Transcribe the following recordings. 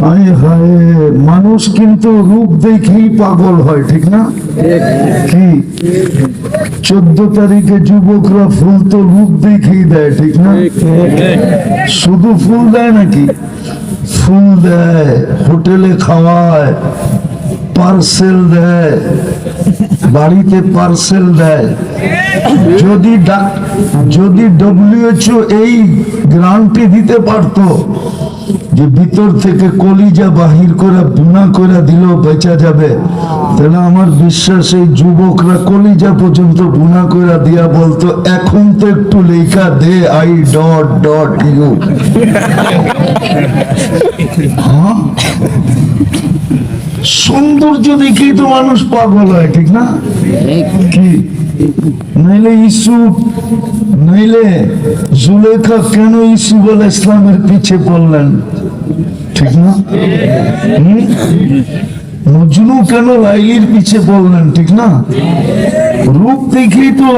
হায় হায়, মানুষ কিন্তু রূপ দেখেই পাগল হয়, ঠিক না? কি? চোদ্দ তারিখে যুবকরা ফুল তো রূপ দেখেই দেয়, ঠিক না? শুধু ফুল দেয় নাকি? ফুল দেয়, হোটেলে খাওয়ায়, পার্সেল দেয়, বাড়িতে পার্সেল দেয়। যদি যদি ডব্লিউএচও এই গ্রান্টি দিতে পারতো যে ভিতর থেকে কলিজা বাহির করে বুনা করে দিলেও বেচা যাবে। তাহলে আমার বিশ্বাস এই যুবকরা কলিজা পর্যন্ত বুনা করে দিয়া বলতো এখন তো একটু লেখা দে আই ডট ডট ইউ হ্যাঁ? সৌন্দর্য দেখেই তো মানুষ পাগল হয়, ঠিক না? কি? নইলে ইসু নইলে জুলেখা কেন ইসু বলে ইসলামের পিছে পড়লেন? ঠিক না? কেন লাইলির পিছে ঠিক না? রূপ দেখেই তো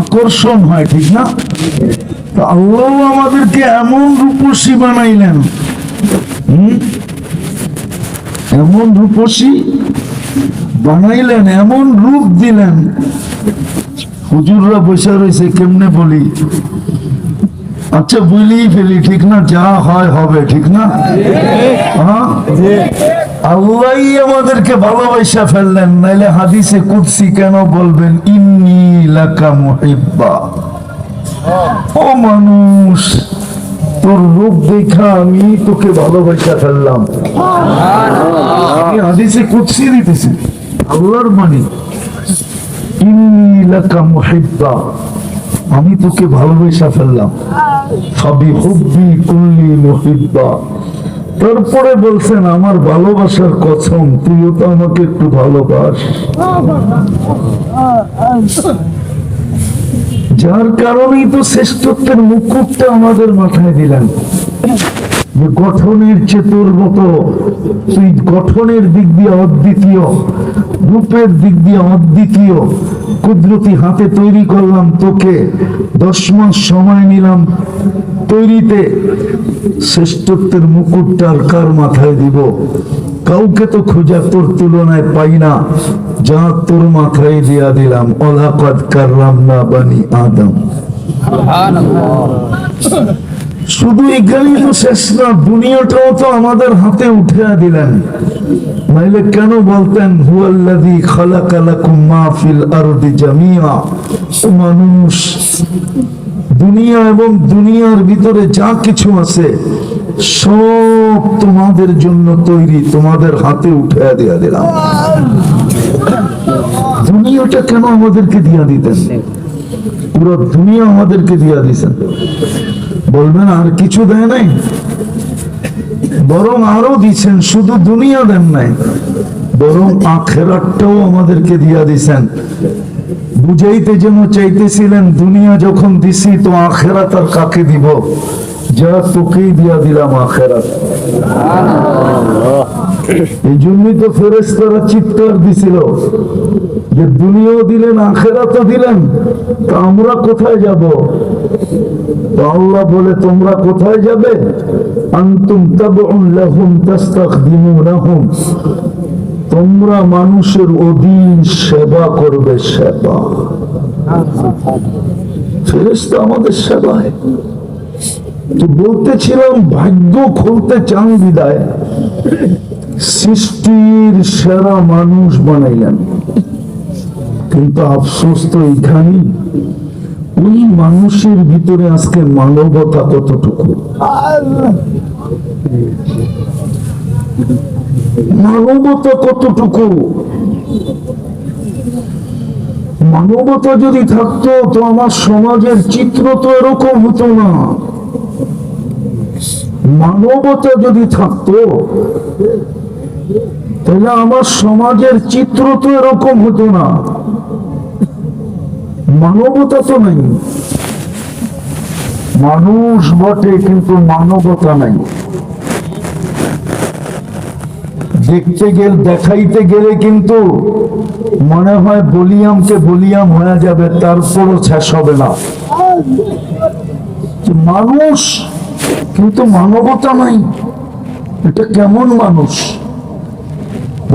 আকর্ষণ হয়, ঠিক না? আল্লাহ আমাদেরকে এমন রূপসী বানাইলেন, হুম? এমন রূপসী বানাইলেন, এমন রূপ দিলেন। হুজুররা বসে রয়েছে, কেমনে বলি? আচ্ছা বলেই ফেলি, ঠিক না? যা হয় হবে, ঠিক না? হ্যাঁ? আল্লাহ আমাদেরকে ভালোবাসা ফেললেন, নাইলে হাদিসে কুৎসি কেন বলবেন? ইন্নি লাকা মুহিব্বা। ও মানুষ তোর রূপ দেখা আমি তোকে ভালোবাসা ফেললাম। আমি হাদিসে কুৎসি দিতেছি। আল্লাহর মুহিব্বা আমি তোকে ভালোবাসা ফেললাম। সবই হুব্বি কুল্লি মুহিব্বা। তারপরে বলছেন, আমার ভালোবাসার কসম, তুইও তো আমাকে একটু ভালোবাস। যার কারণেই তো শ্রেষ্ঠত্বের মুকুটটা আমাদের মাথায় দিলেন। যে গঠনের চেতর মতো তুই গঠনের দিক দিয়ে অদ্বিতীয়, রূপের দিক দিয়ে অদ্বিতীয়। কুদরতি হাতে তৈরি করলাম তোকে, দশ মাস সময় নিলাম তৈরিতে। শ্রেষ্ঠত্বের মুকুটটা আর কার মাথায় দিব? কাউকে তো খোঁজা তোর তুলনায় পাই না। যা তোর মাথায় দিয়া দিলাম, অলাকাদ কাররাম না বানি আদম। শুধু এখানেই তো শেষ না, দুনিয়াটাও তো আমাদের হাতে উঠে দিলেন। নাইলে কেন বলতেন, হুয়াল্লাযী খালাকা লাকুম মা ফিল আরদি জামিয়া মানুষ, দুনিয়া এবং দুনিয়ার ভিতরে যা কিছু আছে, সব তোমাদের জন্য তৈরি, তোমাদের হাতে উঠে দেয়া দিলাম। দুনিয়াটা কেন আমাদেরকে দিয়া দিতেন? পুরো দুনিয়া আমাদেরকে দিয়া দিছেন। বলবেন, আর কিছু দেয় নাই? বরং আরও দিচ্ছেন শুধু দুনিয়া দেন নাই, বরং আখেরাতটাও আমাদেরকে দিয়া দিছেন। বুঝাইতে যেন চাইতেছিলেন, দুনিয়া যখন দিছি, তো আখেরাত আর কাকে দিব? যা তোকেই দিয়া দিলাম আখেরাত। এই জন্যই তো ফেরেস্তারা চিৎকার দিছিল যে দুনিয়াও দিলেন দিলেন আমরা কোথায় যাব? আল্লাহ বলে, তোমরা কোথায় যাবে? তোমরা মানুষের অধীন সেবা করবে, সেবা। ফেরেশতা আমাদের সেবায়। তো বলতেছিলাম, ভাগ্য খুলতে চান বিদায়। সৃষ্টির সেরা মানুষ বানাইলেন। কিন্তু আফসোস তো এইখানেই। ওই মানুষের ভিতরে আজকে মানবতা কতটুকু? মানবতা কতটুকু? মানবতা যদি থাকতো তো আমার সমাজের চিত্র তো এরকম হতো না। মানবতা যদি থাকতো তাহলে আমার সমাজের চিত্র তো এরকম হতো না। মানবতা তো নাই। মানুষ বটে, কিন্তু মানবতা নাই। দেখতে গেলে, দেখাইতে গেলে কিন্তু মনে হয় বলিয়ামকে বলিয়াম হয়ে যাবে, তারপরও শেষ হবে না। মানুষ, কিন্তু মানবতা নাই। এটা কেমন মানুষ?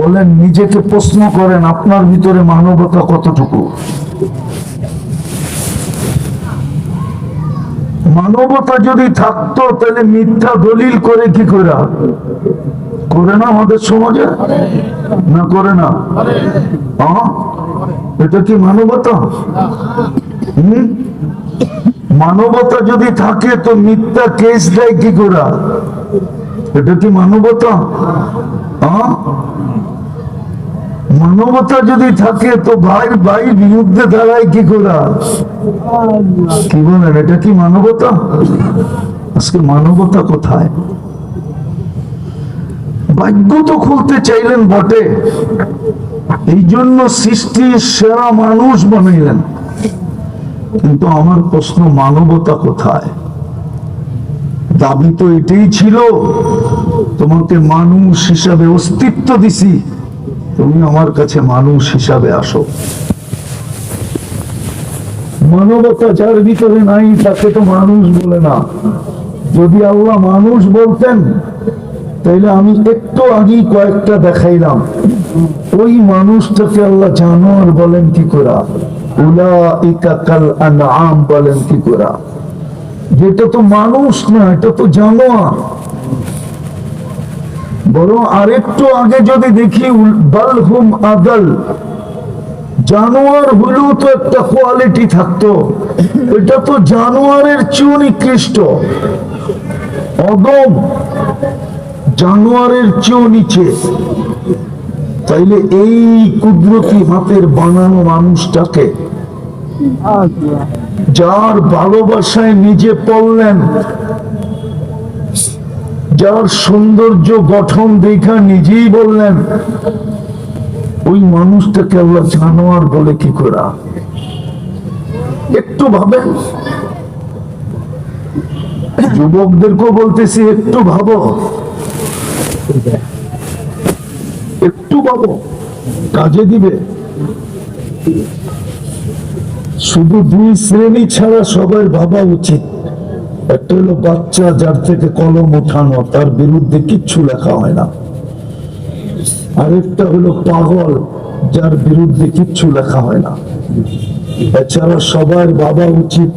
বলেন, নিজেকে প্রশ্ন করেন, আপনার ভিতরে মানবতা কতটুকু মানবতা যদি থাকতো, তাহলে মিথ্যা দলিল করে কি করে করে না আমাদের সমাজে না করে না? এটা কি মানবতা? মানবতা যদি থাকে, তো মিথ্যা কেস দেয় কি করে এটা কি মানবতা? মানবতা যদি থাকে, তো ভাই ভাই বিরুদ্ধে দাঁড়ায় কি করে? কি বলেন, এটা কি মানবতা? আজকে মানবতা কোথায়? ভাগ্য তো খুলতে চাইলেন বটে। এই জন্য সৃষ্টির সেরা মানুষ বানাইলেন। কিন্তু আমার প্রশ্ন, মানবতা কোথায়? দাবি তো এটাই ছিল, তোমাকে মানুষ হিসাবে অস্তিত্ব দিছি। তুমি আমার কাছে মানুষ হিসাবে আসো। মানবতা যার ভিতরে নাই, তাকে তো মানুষ বলে না। যদি আল্লাহ মানুষ বলতেন, তাইলে আমি একটু আগেই কয়েকটা দেখাইলাম। ওই মানুষটাকে আল্লাহ জানোয়ার বলেন কি করা? উলাইকা কাল আনআম বলেন কি করা? যেটা তো মানুষ না, এটা তো জানোয়ার। বরং আরেকটু আগে যদি দেখি উল- বাল আদল। জানোয়ার হলেও তো একটা কোয়ালিটি থাকতো। এটা তো জানোয়ারের চেয়েও নিকৃষ্ট। অদম জানোয়ারের চেয়েও নিচে। তাইলে এই কুদরতি হাতের বানানো মানুষটাকে যার ভালোবাসায় নিজে পড়লেন যার সৌন্দর্য গঠন দেখা নিজেই বললেন, ওই মানুষটাকে আল্লাহ জানোয়ার বলে কি করা? একটু ভাবেন। যুবকদেরকেও বলতেছি, একটু ভাবো। একটু ভাবো। কাজে দিবে। শুধু দুই শ্রেণি ছাড়া সবার ভাবা উচিত। একটা হলো বাচ্চা যার থেকে কলম ওঠানো, তার বিরুদ্ধে কিচ্ছু লেখা হয় না। আরেকটা হলো পাগল যার বিরুদ্ধে কিচ্ছু লেখা হয় না। এছাড়া সবার বাবা উচিত